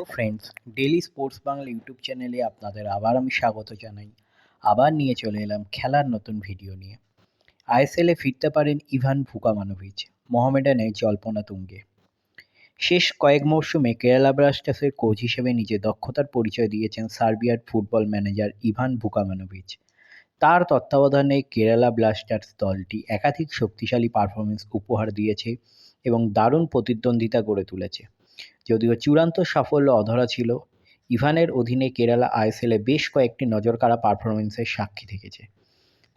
Hello friends Daily Sports Bangla YouTube চ্যানেলে আপনাদের আবার আমি স্বাগত জানাই। আবার নিয়ে চলে এলাম খেলার নতুন ভিডিও নিয়ে। আইএসএলে ফিরতে পারেন ইভান ভুকামানোভিচ মোহামেডানের জল্পনা তুঙ্গে। শেষ কয়েক মরশুমে কেরালা ব্লাস্টার্সের কোচ হিসেবে নিজের দক্ষতার পরিচয় দিয়েছেন সার্বিয়ার ফুটবল ম্যানেজার ইভান ভুকামানোভিচ। তার তত্ত্বাবধানে কেরালা ব্লাস্টার্স দলটি একাধিক শক্তিশালী পারফরমেন্স উপহার দিয়েছে এবং দারুণ প্রতিদ্বন্দ্বিতা গড়ে তুলেছে। যদিও চূড়ান্ত সাফল্য অধরা ছিল, ইভানের অধীনে কেরালা আইএসএলে বেশ কয়েকটি নজরকাড়া পারফরমেন্সের সাক্ষী থেকেছে।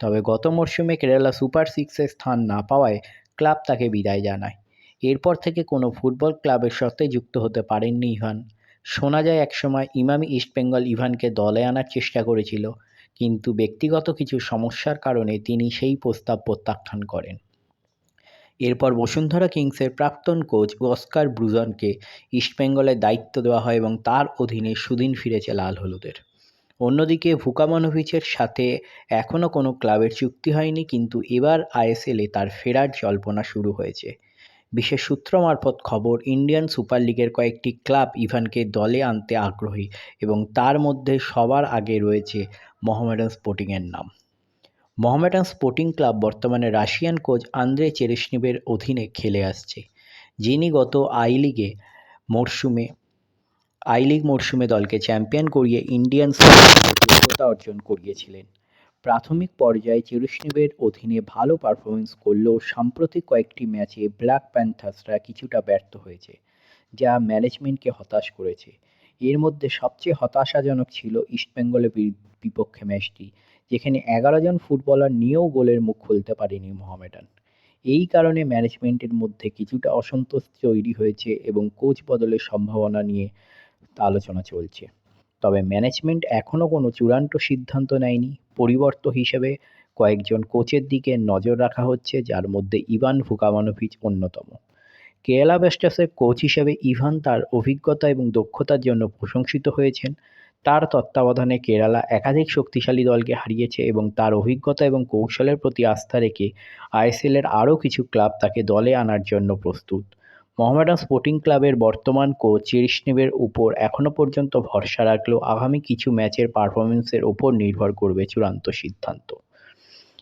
তবে গত মরশুমে কেরালা সুপার সিক্সে স্থান না পাওয়ায় ক্লাব তাকে বিদায় জানায়। এরপর থেকে কোনো ফুটবল ক্লাবের সাথে যুক্ত হতে পারেননি ইভান। শোনা যায়, একসময় ইমামি ইস্টবেঙ্গল ইভানকে দলে আনার চেষ্টা করেছিল, কিন্তু ব্যক্তিগত কিছু সমস্যার কারণে তিনি সেই প্রস্তাব প্রত্যাখ্যান করেন। এরপর বসুন্ধরা কিংসের প্রাক্তন কোচ অস্কার ব্রুজনকে ইস্টবেঙ্গলের দায়িত্ব দেওয়া হয় এবং তার অধীনে সুদিন ফিরেছে লাল হলুদের। অন্যদিকে ভুকামানোভিচের সাথে এখনও কোনো ক্লাবের চুক্তি হয়নি, কিন্তু এবার আইএসএলে তার ফেরার জল্পনা শুরু হয়েছে। বিশেষ সূত্র মারফত খবর, ইন্ডিয়ান সুপার লিগের কয়েকটি ক্লাব ইভানকে দলে আনতে আগ্রহী এবং তার মধ্যে সবার আগে রয়েছে মোহামেডান স্পোর্টিংয়ের নাম। মোহামেডান স্পোর্টিং ক্লাব বর্তমানে রাশিয়ান কোচ আন্দ্রে চেরেশনিভের অধীনে খেলে আসছে, যিনি গত আই লিগে মরশুমে, আই লিগ মরশুমে দলকে চ্যাম্পিয়ন করিয়ে ইন্ডিয়ান যোগ্যতা অর্জন করিয়েছিলেন। প্রাথমিক পর্যায়ে চেরুশনিভের অধীনে ভালো পারফরমেন্স করলেও সাম্প্রতিক কয়েকটি ম্যাচে ব্ল্যাক প্যান্থার্সরা কিছুটা ব্যর্থ হয়েছে, যা ম্যানেজমেন্টকে হতাশ করেছে। এর মধ্যে সবচেয়ে হতাশাজনক ছিল ইস্টবেঙ্গলের বিপক্ষে ম্যাচটি যেখানে এগারো জন ফুটবলার নিয়েও গোলের মুখ খুলতে পারেনি মোহামেডান। এই কারণে ম্যানেজমেন্টের মধ্যে কিছুটা অসন্তোষ তৈরি হয়েছে এবং কোচ বদলের সম্ভাবনা নিয়ে আলোচনা চলছে। তবে ম্যানেজমেন্ট এখনও কোনো চূড়ান্ত সিদ্ধান্ত নেয়নি। পরিবর্ত হিসেবে কয়েকজন কোচের দিকে নজর রাখা হচ্ছে, যার মধ্যে ইভান ভুকামানোভিচ অন্যতম। কেরালা ব্লাস্টার্সের কোচ হিসেবে ইভান তার অভিজ্ঞতা এবং দক্ষতার জন্য প্রশংসিত হয়েছেন। তার তত্ত্বাবধানে কেরালা একাধিক শক্তিশালী দলকে হারিয়েছে এবং তার অভিজ্ঞতা এবং কৌশলের প্রতি আস্থা রেখে আইএসএলের আরও কিছু ক্লাব তাকে দলে আনার জন্য প্রস্তুত। মোহামেডান স্পোর্টিং ক্লাবের বর্তমান কোচ চিরিশনিভের উপর এখনও পর্যন্ত ভরসা রাখলেও আগামী কিছু ম্যাচের পারফরমেন্সের ওপর নির্ভর করবে চূড়ান্ত সিদ্ধান্ত।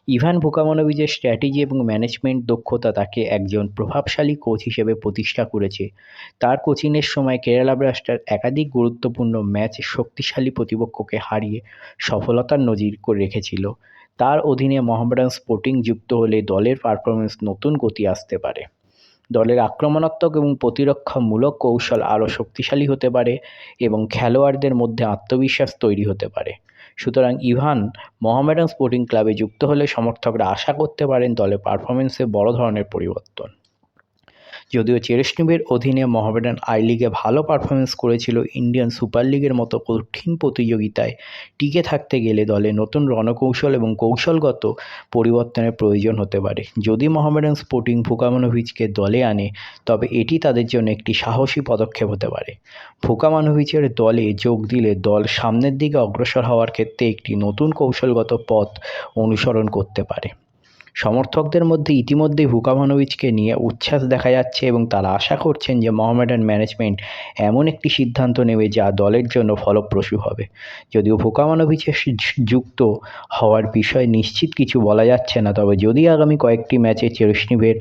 ইভান ভুকামানবিজের স্ট্র্যাটেজি এবং ম্যানেজমেন্ট দক্ষতা তাকে একজন প্রভাবশালী কোচ হিসেবে প্রতিষ্ঠা করেছে। তার কোচিংয়ের সময় কেরালা ব্লাস্টার একাধিক গুরুত্বপূর্ণ ম্যাচ শক্তিশালী প্রতিপক্ষকে হারিয়ে সফলতার নজির করে রেখেছিল। তার অধীনে মহামডান স্পোর্টিং যুক্ত হলে দলের পারফরমেন্স নতুন গতি আসতে পারে। দলের আক্রমণাত্মক এবং প্রতিরক্ষামূলক কৌশল আরও শক্তিশালী হতে পারে এবং খেলোয়াড়দের মধ্যে আত্মবিশ্বাস তৈরি হতে পারে। সুতরাং ইভান, মোহামেডান স্পোর্টিং ক্লাবে যুক্ত হলে সমর্থকরা আশা করতে পারেন দলে পারফরমেন্সে বড় ধরনের পরিবর্তন। যদিও চেরেশনিভের অধীনে মোহামেডান আই লিগে ভালো পারফরমেন্স করেছিল ইন্ডিয়ান সুপার লিগের মতো কঠিন প্রতিযোগিতায়। টিকে থাকতে গেলে দলে নতুন রণকৌশল এবং কৌশলগত পরিবর্তনের প্রয়োজন হতে পারে। যদি মোহামেডান স্পোর্টিং ভুকামানোভিচকে দলে আনে, তবে এটি তাদের জন্য একটি সাহসী পদক্ষেপ হতে পারে। ভুকামানোভিচের দলে যোগ দিলে দল সামনের দিকে অগ্রসর হওয়ার ক্ষেত্রে একটি নতুন কৌশলগত পথ অনুসরণ করতে পারে। সমর্থকদের মধ্যে ইতিমধ্যেই ভুকাভানোভিচকে নিয়ে উচ্ছ্বাস দেখা যাচ্ছে এবং তারা আশা করছেন যে মোহামেডান ম্যানেজমেন্ট এমন একটি সিদ্ধান্ত নেবে যা দলের জন্য ফলপ্রসূ হবে। যদিও ভুকামানোভিচের যুক্ত হওয়ার বিষয়ে নিশ্চিত কিছু বলা যাচ্ছে না, তবে যদি আগামী কয়েকটি ম্যাচে চেরুশনিভের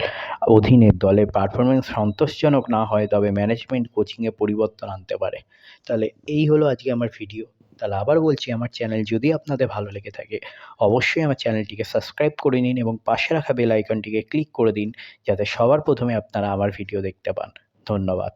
অধীনে দলের পারফরমেন্স সন্তোষজনক না হয়, তবে ম্যানেজমেন্ট কোচিংয়ে পরিবর্তন আনতে পারে। তাহলে এই হলো আজকে আমার ভিডিও। তাহলে আবার বলছি আমার চ্যানেল যদি আপনাদের ভালো লেগে থাকে, অবশ্যই আমার চ্যানেলটিকে সাবস্ক্রাইব করে নিন এবং পাশে রাখা বেল আইকনটিকে ক্লিক করে দিন, যাতে সবার প্রথমে আপনারা আমার ভিডিও দেখতে পান। ধন্যবাদ।